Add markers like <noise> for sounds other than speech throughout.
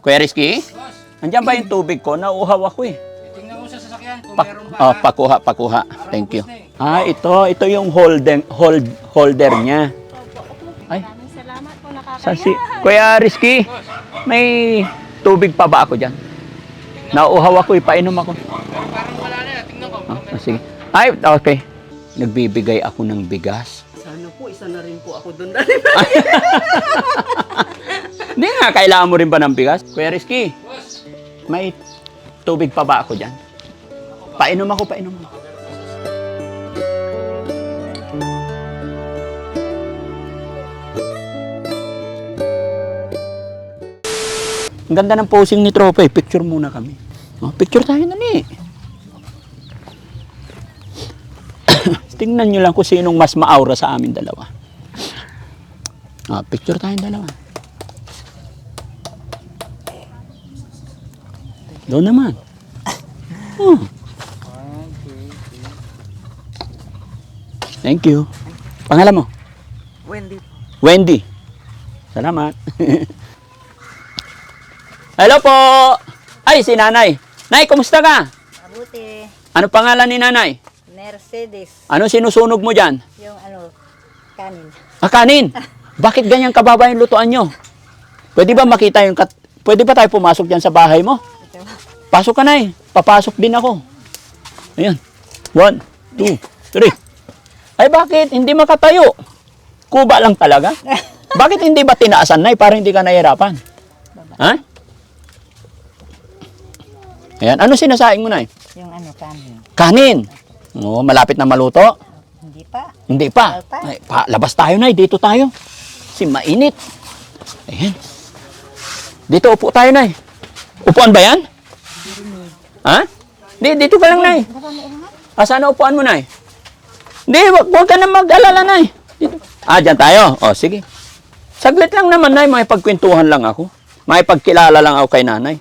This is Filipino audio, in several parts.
Kuya Rizky, Boss, andyan ba yung tubig ko? Nauuhaw ako eh. tingnan mo sa sasakyan kung Pa- meron pa. oh, pakuha, pakuha. Thank you. Ah, ito, ito yung holder, hold, holder niya. Ay, salamat po sa si Kuya Rizky, may tubig pa ba ako dyan? Nauuhaw ako, ipainom ako. Pero parang wala na. Tingnan ko. Ah, ah, sige. Ay, okay. Nagbibigay ako ng bigas. Sana po, isa na rin po ako doon. <laughs> <laughs> Hindi nga, kailangan mo rin ba ng bigas? Kuya Rizky, may tubig pa ba ako dyan? Painom ako, painom ako. Ang ganda ng posing ni Tropa eh. Picture muna kami. Oh, picture tayo na ni. <coughs> Tingnan nyo lang kung sinong mas maaura sa amin dalawa. Ah, picture tayong dalawa. Doon naman. Hmm. Thank you. Pangalan mo? Wendy. Wendy. Salamat. <laughs> Hello po! Ay, si nanay. Nay, kumusta ka? Mabuti. Ano pangalan ni nanay? Mercedes. Ano sinusunog mo dyan? Yung ano, kanin. Ah, kanin. <laughs> Bakit ganyan kababa yung lutuan nyo? Pwede ba makita yung kat... Pwede ba tayo pumasok dyan sa bahay mo? Pasok ka na eh. Papasok din ako. Ayan. One, two, three. Ay bakit? Hindi makatayo. Kuba lang talaga. <laughs> Bakit hindi ba tinaasan na para hindi ka nahihirapan? Ha? Ayan. Ano sinasaing mo na Yung ano, kanin. Kanin. Oo, malapit na maluto. Hindi pa. Hindi pa. Pa. Ay, pa. Labas tayo na, dito tayo. Si mainit. Ayan. Dito upo tayo na. Upuan ba yan? Ha? Di, dito ka lang na Ah, saan ang upuan mo na Hindi, wag, wag ka na mag-alala na Dito. Ah, dyan tayo. O, sige. Saglit lang naman, Nay. May pagkwentuhan lang ako. May pagkilala lang ako kay nanay.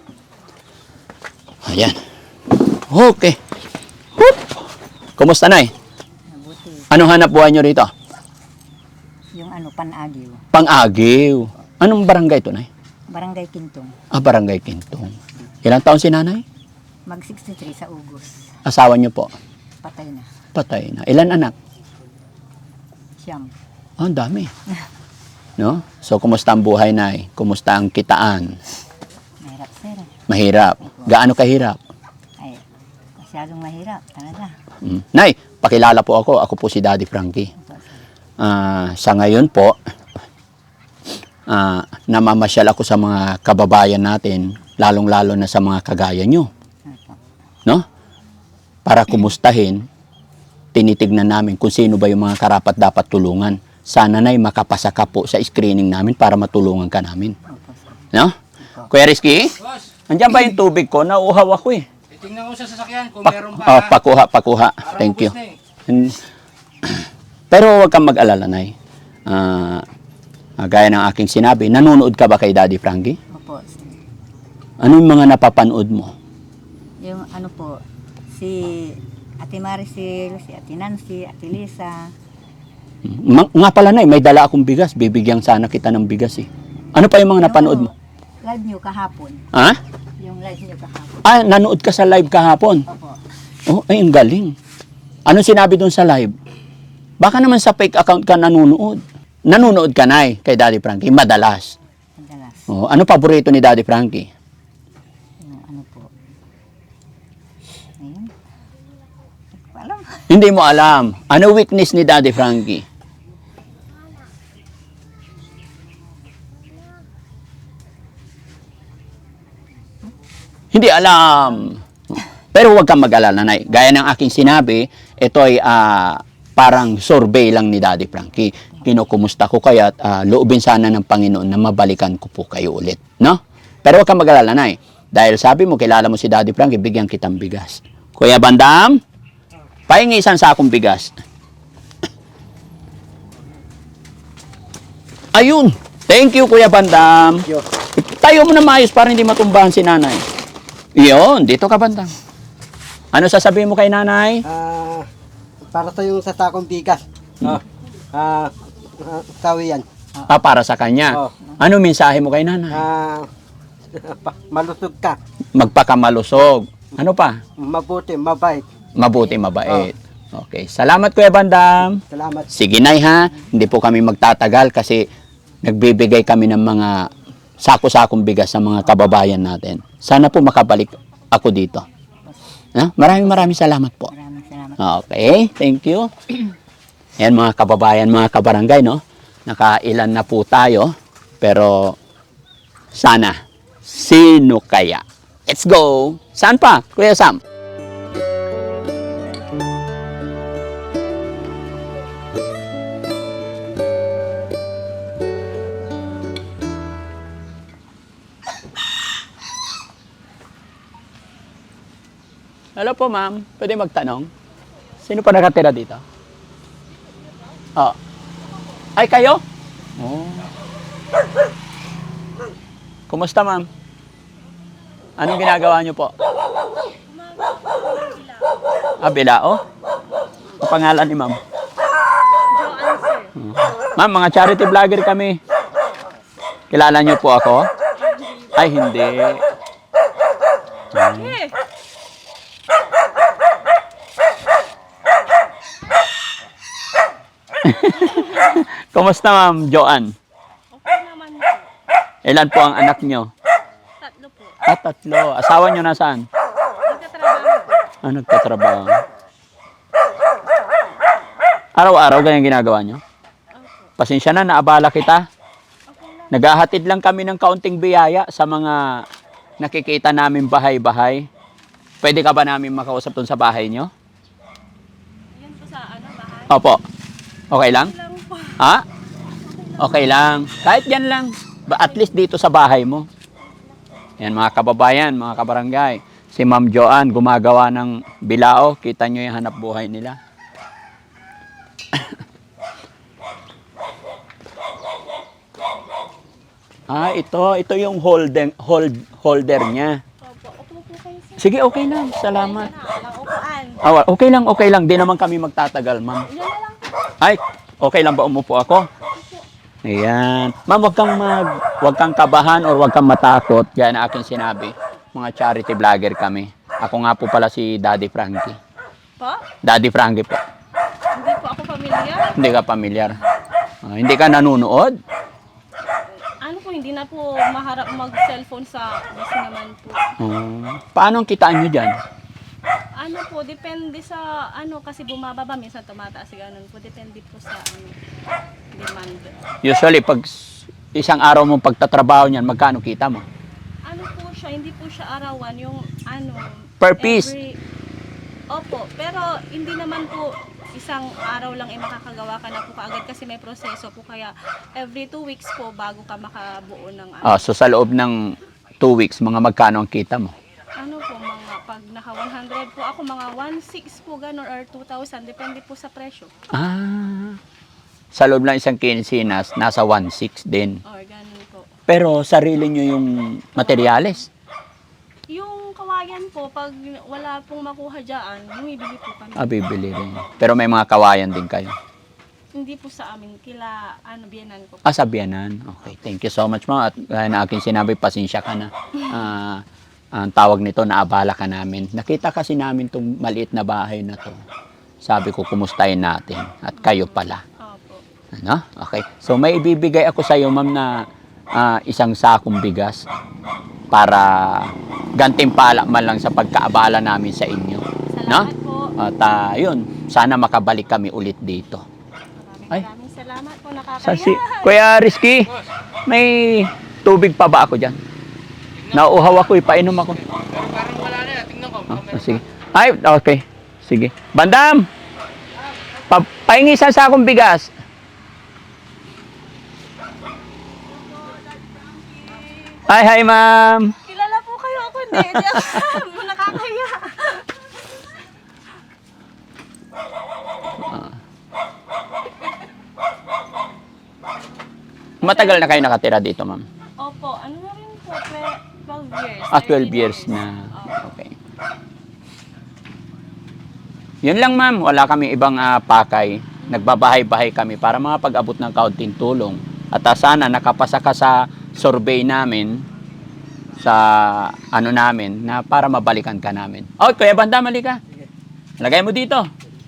Ayan. Okay. Hup. Kumusta, Nay? Mabuti. Anong hanap buhay nyo rito? Yung ano, panagiw. Pang-agiw. Anong barangay to, Nay? Barangay Kintong. Ah, barangay Kintong. Ilang taon si nanay? Mag 63 sa Ugos. Asawa niyo po? Patay na. Patay na. Ilan anak? Siyam. Ah, ang dami. No? So, kumusta ang buhay, Nay? Kumusta ang kitaan? Mahirap, sir. Mahirap. Gaano kahirap? Ay, masyadong mahirap. Talaga. Mm. Nay, pakilala po ako. Ako po si Daddy Frankie. Ah, sa ngayon po, ah, namamasyal ako sa mga kababayan natin, lalong-lalo na sa mga kagaya nyo. Para kumustahin, tinitignan namin kung sino ba yung mga karapat dapat tulungan. Sana na'y makapasa ka po sa screening namin para matulungan ka namin. No? Kuya Rizky, boss, andyan ba yung tubig ko? Nauuhaw ako eh. tingnan mo sa sasakyan kung Pa- meron pa. oh, pakuha, pakuha. Thank you. na <clears throat> eh. Pero huwag kang mag-alala, Nay. Ah, ah, gaya ng aking sinabi, nanonood ka ba kay Daddy Frankie? Opo, sir. Anong mga napapanood mo? Yung ano po, si Ate Maricel, si Ate Nancy, Ate Lisa. Ma- nga pala, Nay, may dala akong bigas. Bibigyan sana kita ng bigas eh. Ano pa yung mga napanood mo? Live nyo kahapon. Ha? Yung live nyo kahapon. Ah, nanood ka sa live kahapon. Opo. Oh, ay, ang galing. Ano sinabi doon sa live? Baka naman sa fake account ka nanonood. Nanonood ka na eh, kay Daddy Frankie, madalas. Madalas. Oh, ano paborito ni Daddy Frankie? Yung ano po. Ayun. Hindi ko alam. Hindi mo alam. Ano weakness ni Daddy Frankie? Hindi alam. Pero huwag kang mag-alala, Nay. Gaya ng aking sinabi, ito ay ah, parang survey lang ni Daddy Frankie. Kinukumusta ko kaya uh, loobin sana ng Panginoon na mabalikan ko po kayo ulit. No? Pero huwag kang mag-alala, Nay. Dahil sabi mo, kilala mo si Daddy Frankie, bigyan kitang bigas. Kuya Bandam, pahingi isang sakong bigas. Ayun. Thank you, Kuya Bandam. Tayo mo na maayos para hindi matumbahan si nanay. Iyon, dito ka Bandam. Ano sasabihin mo kay nanay? Ah, para sa yung sa takong bigas. Ah, ah, ah, sawi yan. Ah, para sa kanya. Oh. Ano mensahe mo kay nanay? Ah, Pa- <laughs> Malusog ka. Magpakamalusog. Ano pa? Mabuti, mabait. Mabuti, mabait. Okay. Salamat Kuya Bandam. Salamat. Sige Nay ha, hindi po kami magtatagal kasi nagbibigay kami ng mga sako-sakong bigas sa mga kababayan natin. Sana po makabalik ako dito. Ha? Maraming maraming salamat po. Maraming salamat. Okay, thank you. Yan mga kababayan, mga kabarangay, no? Nakailan na po tayo, pero sana, sino kaya? Let's go! Saan pa, Kuya Sam? Hello po, ma'am. Pwede magtanong? Sino pa nakatira dito? Oh. Ay, kayo? Oh. Kumusta, ma'am? Anong ginagawa niyo po? Ah, bilao? Ang pangalan ni ma'am? Oh. Ma'am, mga charity vlogger kami. Kilala niyo po ako? Ay, hindi. Hmm. <laughs> Kumusta, ma'am Joanne? Okay naman po. Ilan po ang anak niyo? Tatlo po. Ah, tatlo. Asawa niyo nasaan? Nagtatrabaho po. Ah, nagtatrabaho. Araw-araw ganyan ginagawa niyo? Pasensya na, naabala kita. Naghahatid lang kami ng kaunting biyaya sa mga nakikita namin bahay-bahay. Pwede ka ba namin makausap doon sa bahay niyo? Yan po sa ano, bahay. Opo. Okay lang? Ha? Okay lang. Kahit yan lang. At least dito sa bahay mo. Yan mga kababayan, mga kabarangay. Si Ma'am Joanne gumagawa ng bilao. Kita nyo yung hanap buhay nila. <laughs> ah, ito. Ito yung holder, hold, holder niya. Sige, okay lang. Salamat. Ah, okay lang, okay lang. Di naman kami magtatagal, ma'am. Yan na lang po. Ay, okay lang ba umupo ako? Ayan. Ma'am, wag kang mag, wag kang kabahan or wag kang matakot. Yan ang aking sinabi. Mga charity vlogger kami. Ako nga po pala si Daddy Frankie. Po? Daddy Frankie po. Hindi po ako pamilyar. Hindi ka pamilyar. Ah, hindi ka nanunood? Ano po, hindi na po maharap mag-cellphone sa busy naman po. Ah, paano ang kitaan nyo dyan? Ano po, depende sa ano kasi bumababa minsan tumataas ganun po depende po sa ano demand. Usually, pag isang araw mong pagtatrabaho niyan, magkano kita mo? Ano po siya, hindi po siya arawan yung ano Per piece? every- Opo, pero hindi naman po isang araw lang ay makakagawa ka na po kaagad kasi may proseso po kaya every two weeks po bago ka makabuo ng ano, Ah, so sa loob ng two weeks, mga magkano ang kita mo? ano po pag naka 100 po ako mga 1.6 po ganun or 2,000 depende po sa presyo Ah, sa loob ng isang kinsinas, nasa 1.6 din. or ganun po. Pero sarili nyo yung materyales. Yung kawayan po, pag wala pong makuha dyan, bumibili po kami. Ah, bibili rin. Pero may mga kawayan din kayo. Hindi po sa amin, kila ano, biyanan ko. Ah, sa Bianan. Okay, thank you so much ma'am. At gaya na aking sinabi, pasensya ka na. <laughs> Ah, ang tawag nito, naabala ka namin. Nakita kasi namin itong maliit na bahay na to. Sabi ko, kumustahin natin. At kayo pala. Opo. Ano? Okay. So may ibibigay ako sa iyo, ma'am, na ah, isang sakong bigas para gantimpala man lang sa pagkaabala namin sa inyo. Salamat po. At ah, yun, sana makabalik kami ulit dito. Maraming Ay. maraming salamat po, Sa nakakaya. si Kuya Rizky, may tubig pa ba ako dyan? Nauuhaw ako, ipainom ako. Pero parang wala na. Tingnan ko. Ah, ah, sige. Ay, okay. Sige. Bandam! Pa pahingi sa sakong bigas. Ay, hi ma'am. Kilala po kayo ako, hindi. Hindi ako <laughs> nakakaya. Matagal na kayo nakatira dito, ma'am. Opo, ano na rin po, twe- 12 years. Ah, 12 13 years na. Okay. Yun lang, ma'am. Wala kami ibang ah, pakay. Nagbabahay-bahay kami para mga pag-abot ng kaunting tulong. At ah, sana nakapasa ka sa survey namin. sa ano namin na para mabalikan ka namin. Oh, Kuya Banda, mali ka. Lagay mo dito.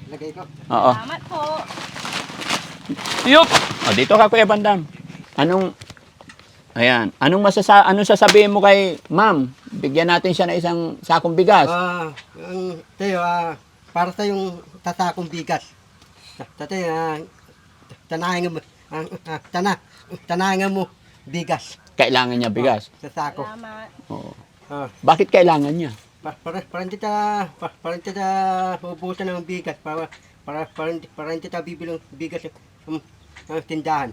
Lagay ko. Oo. Salamat po. Yup! O, dito ka, Kuya Bandam. Anong, ayan, anong masasa, anong sasabihin mo kay ma'am? Bigyan natin siya ng isang sakong bigas. Ah, ang tayo, ah, para sa yung tatakong bigas. Tatay, ah, tanahin mo, ang ah, tana, tanahin mo bigas Kailangan niya bigas. sa sako. Salamat. Oo. Ah, Bakit kailangan niya? pa, para para hindi ta pa, para hindi ta ubusan ng bigas para para para hindi para hindi ta bibilang bigas um, ang tindahan.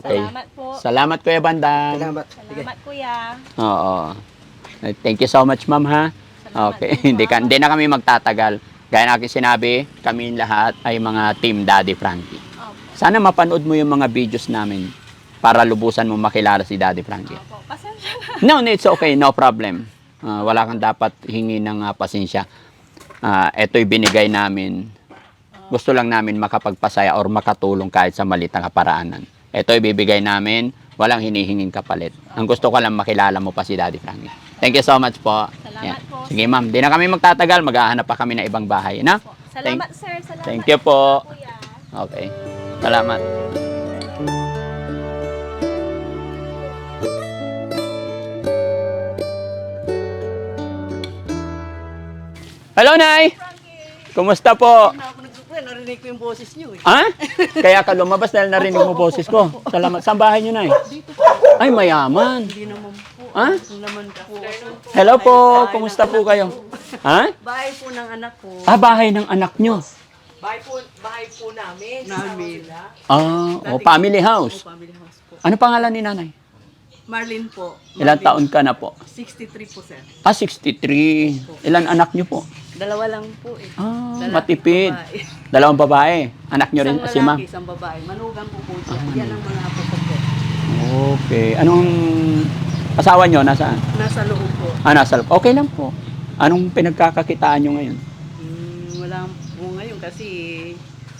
Okay. Salamat po. Salamat, Kuya Bandam. Salamat. Sige. Salamat kuya. Oo. Thank you so much, ma'am, ha? Salamat Okay. <laughs> hindi, ka, ma'am. hindi na kami magtatagal. Gaya na aking sinabi, kami lahat ay mga Team Daddy Frankie. Opo. Sana mapanood mo yung mga videos namin para lubusan mo makilala si Daddy Frankie. Opo. Pasensya na. No, no, it's okay. No problem. Ah, wala kang dapat hingi ng ah, pasensya. Ah, ito'y binigay namin. Gusto lang namin makapagpasaya or makatulong kahit sa maliit na kaparaanan. Ito'y bibigay namin. Walang hinihinging kapalit. Ang gusto ko lang makilala mo pa si Daddy Frankie. Thank you so much po. Salamat po. Sige ma'am, di na kami magtatagal. Maghahanap pa kami ng ibang bahay. Na? Salamat sir. Salamat. Thank you po. Okay. Salamat. Hello, Nay! Kumusta po? Narinig ko yung boses niyo eh. Ha? Kaya ka lumabas dahil narinig mo boses ko. Salamat. Saan bahay niyo, Nay? Ay, mayaman. Hindi naman po. Ha? Naman po. Hello po. Kumusta po kayo? Ha? Bahay po ng anak ko. Ah, bahay ng anak niyo. Bahay po, bahay po namin. Namin. Ah, o family house. Family house po. Ano pangalan ni Nanay? Marlene po. Ilang Marlene. taon ka na po? 63 po sir. Ah, 63. Ilan anak niyo po? Dalawa lang po eh. Ah, Lalaki, matipid. babae. <laughs> Dalawang babae. Anak niyo rin Isang si ma'am. isang babae. Manugang po po siya. Ah, Yan ang mga apo ko po. Okay. Anong asawa niyo nasaan? Nasa loob po. Ah, nasa Okay lang po. Anong pinagkakakitaan niyo ngayon? Hmm, wala po ngayon kasi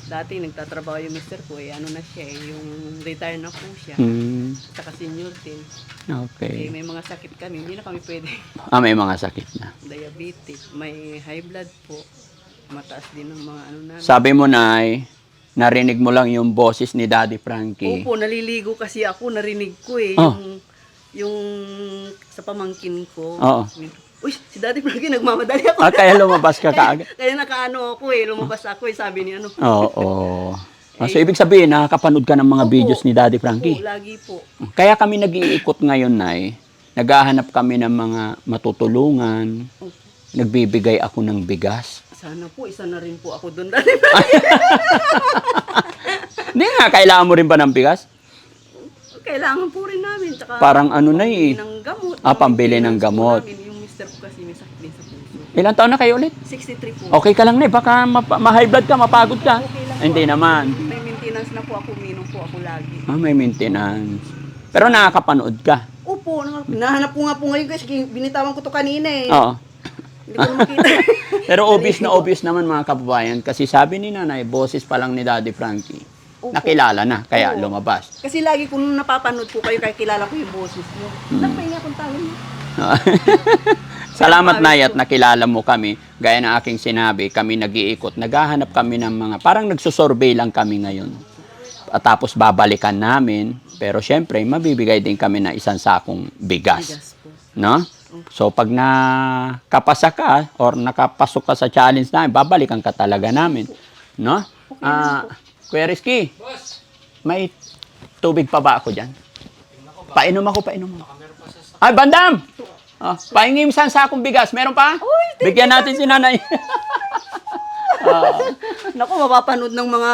dati nagtatrabaho yung mister ko eh. Ano na siya eh. Yung retire na po siya. Hmm. Saka senior din. Eh, Okay. may mga sakit kami. Hindi na kami pwede. <laughs> Ah, may mga sakit na. diabetic, may high blood po. Mataas din ang mga ano namin. Sabi mo, Nay, narinig mo lang yung boses ni Daddy Frankie. Opo, naliligo kasi ako, narinig ko eh. Oh. Yung, yung sa pamangkin ko. Oo. Uy, si Daddy Frankie, nagmamadali ako. Ah, kaya lumabas ka <laughs> kaagad. Kaya nakaano ako eh, lumabas ako eh, sabi ni ano. Oo. <laughs> Ah, so, ibig sabihin, nakakapanood ka ng mga Opo. videos ni Daddy Opo, Frankie. lagi po. Kaya kami nag-iikot ngayon, Nay. Naghahanap kami ng mga matutulungan. Opo. Nagbibigay ako ng bigas. Sana po, isa na rin po ako doon. Daddy <laughs> Hindi nga, kailangan mo rin ba ng bigas? Kailangan po rin namin. Tsaka Parang ano na eh. pambili ng gamot. Ah, pambili ng gamot. namin. Yung mister ko kasi may sakit din sa Ilang taon na kayo ulit? 63 po. Okay ka lang, Nay. Baka ma- ma-high blood ka, mapagod ka. Okay lang po. Hindi naman. May maintenance na po ako, uminom po ako lagi. Ah, may maintenance. Pero nakakapanood ka. Opo, nang- nahanap ko nga po ngayon kasi binitawan ko to kanina eh. Oo. Hindi ko na makita. <laughs> Pero obvious na obvious naman mga kababayan kasi sabi ni nanay, boses pa lang ni Daddy Frankie. Opo. Nakilala na, kaya Oo. lumabas. kasi lagi kong napapanood po kayo kaya kilala ko yung boses niyo. Hmm. Nagpahinga akong tawag niyo. <laughs> Salamat Nay at nakilala mo kami. Gaya ng aking sinabi, kami nag-iikot. Naghahanap kami ng mga, parang nagsusurvey lang kami ngayon. At tapos babalikan namin. Pero syempre, mabibigay din kami ng isang sakong bigas. No? So pag nakapasa ka or nakapasok ka sa challenge namin, babalikan ka talaga namin. No? Ah, Kuya Rizky, may tubig pa ba ako dyan? Painom ako, painom ako. Ay, bandam! Oh, pahingi mo isang sakong bigas. Meron pa? Bigyan natin si nanay. Naku, mapapanood ng mga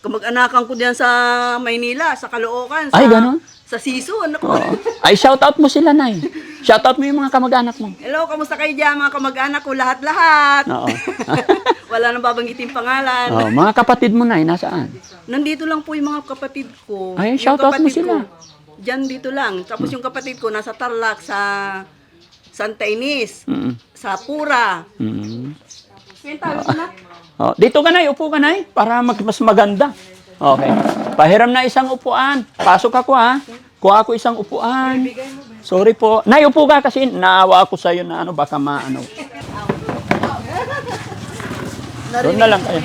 kamag-anakan ko diyan sa Maynila, sa Caloocan, sa, Ay, ganon? sa Siso. Naku. Oo. Ay, shoutout mo sila, Nay. Shoutout mo yung mga kamag-anak mo. Hello, kamusta kayo dyan mga kamag-anak ko? Lahat-lahat. Oo. <laughs> Wala nang babanggitin pangalan. Oh, mga kapatid mo, Nay, nasaan? Nandito lang po yung mga kapatid ko. Ay, Yung shoutout mo kapatid sila. ko, Diyan dito lang. Tapos yung kapatid ko nasa Tarlac, sa Santa Ines, Mm. sa Pura. Mm. Yung tawag ko na. Oh, dito ka na, upo ka na para mag, mas maganda. Okay. Pahiram na isang upuan. Pasok ako ha. Kuha ako isang upuan. Sorry po. Nay, upo ka kasi naawa ako sa'yo na ano, baka maano. Doon na lang kayo.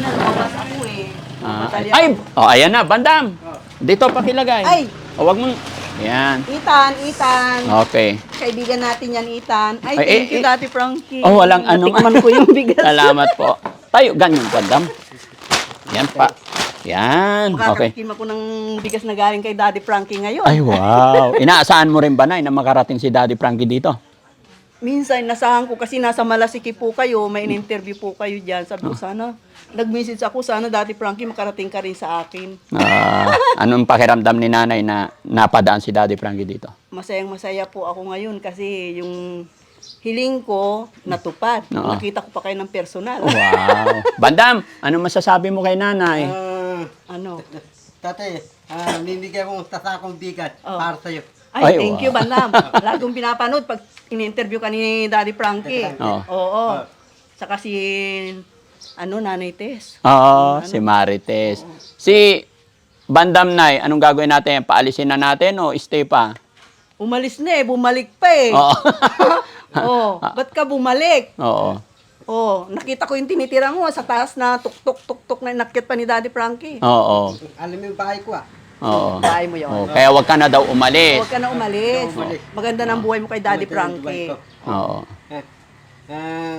Lumabas ako eh. Ah, ay, oh, ayan na, bandam. Dito pakilagay. Ay! O, wag mong, ayan. Itan, Itan. Okay. Kaibigan natin yan, Itan. Ay, Ay, thank eh, you, eh. Dati Frankie. Oh, walang ano. Natikman ko yung bigas. <laughs> Salamat po. Tayo, ganyan, bandam. Yan pa. Yan, okay. Makakatikim ako ng bigas na galing kay Daddy Frankie ngayon. Ay, wow. <laughs> Inaasahan mo rin ba, Nay, na makarating si Daddy Frankie dito? Minsan, nasahan ko kasi nasa Malasiki po kayo, may in-interview po kayo dyan. Sabi Oh. ko, sana, nag-message ako, sana Daddy Frankie makarating ka rin sa akin. Ah, anong pakiramdam ni Nanay na napadaan si Daddy Frankie dito? Masayang masaya po ako ngayon kasi yung hiling ko natupad. Oo. Nakita ko pa kayo ng personal. Wow. Bandam, ano masasabi mo kay Nanay? Ah, ano? tatay, ah, mimigay kong tasakong bigas Oh. para sa'yo. Ay, Ay, thank wow. you, Bandam. <laughs> Lagong pinapanood pag in-interview ka ni Daddy Frankie. Oo. Oo. Saka si, ano, Nanay Tess. Oo, si Marites. Si Bandam Nay, anong gagawin natin? Paalisin na natin o stay pa? Umalis na eh, bumalik pa eh. Oo. <laughs> Oh, ba't ka bumalik? Oo. Oh, nakita ko yung tinitira mo sa taas na tuk-tuk-tuk-tuk na inakyat pa ni Daddy Frankie. Oo. Alam mo yung bahay ko ah. Oo. Bahay mo yun. Oo, Kaya wag ka na daw umalis. Huwag ka na umalis. Maganda ng buhay mo kay Daddy Frankie. Oo. Ah, ah,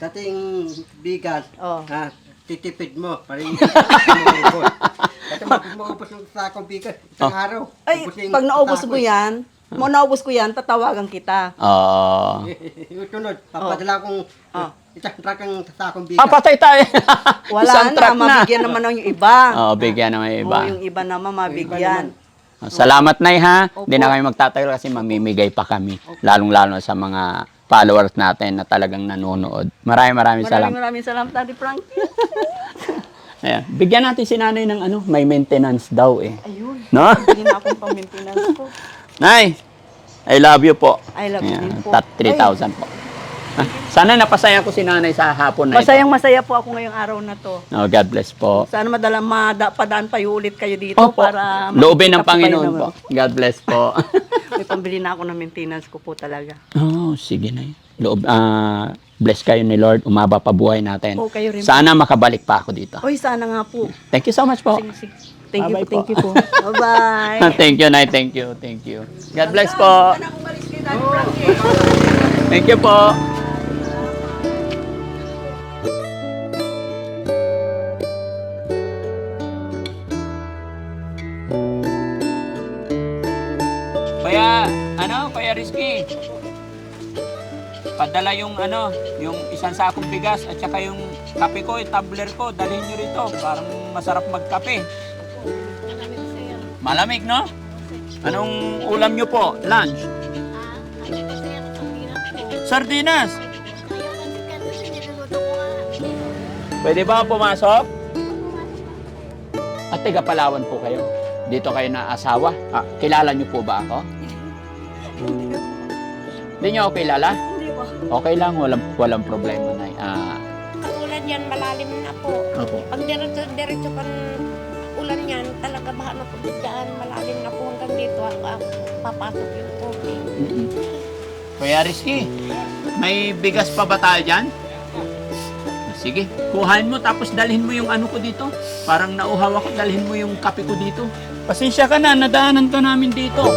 dating bigas, Oh. ah, titipid mo, para hindi <laughs> maubos. Kasi mag maubos yung sakong bigas, isang araw. Ay, ubos yung pag naubos sako mo yan, mo naubos ko yan, tatawagan kita. Oo. <laughs> yung sunod, papadala kong Oh. isang truck ang sakong bigas. Ah, patay tayo. <laughs> Wala Isang na, truck na. mabigyan naman ng yung iba. Oo, bigyan naman yung iba. Oo, yung iba naman mabigyan. Salamat, Nay, ha? Hindi na kami magtatagal kasi mamimigay pa kami. Lalong-lalo sa mga followers natin na talagang nanonood. Maraming maraming Maraming salamat. maraming salamat, Daddy Frankie. <laughs> Ayan. Bigyan natin si nanay ng ano, may maintenance daw eh. Ayun. No? Hindi na akong pang-maintenance ko. <laughs> Nay, I love you po. I love you din po. tat- 3,000 po. <laughs> Sana napasaya ko si nanay sa hapon na Masayang masaya po ako ngayong araw na to. ito. Oh, God bless po. Sana madala mapadaan pa yung ulit kayo dito Opo. para Loobin ng Panginoon po. God bless po. <laughs> May pambili na ako ng maintenance ko po talaga. oh, sige na Loob, ah, bless kayo ni Lord. Umaba pa buhay natin. Oo, kayo rin po. Sana makabalik pa ako dito. Oy, sana nga po. Thank you so much po. Sige, sige. Thank you, Bye-bye po, thank po. you po. Bye-bye. <laughs> thank you, Nay. Thank you. Thank you. God bless po. Sana umalis kayo, Daddy Frankie. Thank you po. Ano, Kaya Rizky, padala yung ano, yung isang sakong bigas at saka yung kape ko, yung tumbler ko, dalhin nyo rito. Parang masarap magkape. Malamig, no? Anong ulam nyo po? Lunch? Sardinas. Pwede ba pumasok? At taga Palawan po kayo. Dito kayo na asawa. Ah, kilala niyo po ba ako? Hindi niyo ako kilala? Hindi po. Okay lang, walang, walang problema na. Ah, Katulad yan, malalim na po. opo. Pag diretso, diretso kan ulan yan, talaga baha na po dyan. Malalim na po hanggang dito. ah, ah, papasok yung tubig. Mm-mm. Kuya Rizky, may bigas pa ba tayo dyan? Sige, kuhain mo tapos dalhin mo yung ano ko dito. Parang nauhaw ako, dalhin mo yung kape ko dito. Pasensya ka na, nadaanan ka namin dito.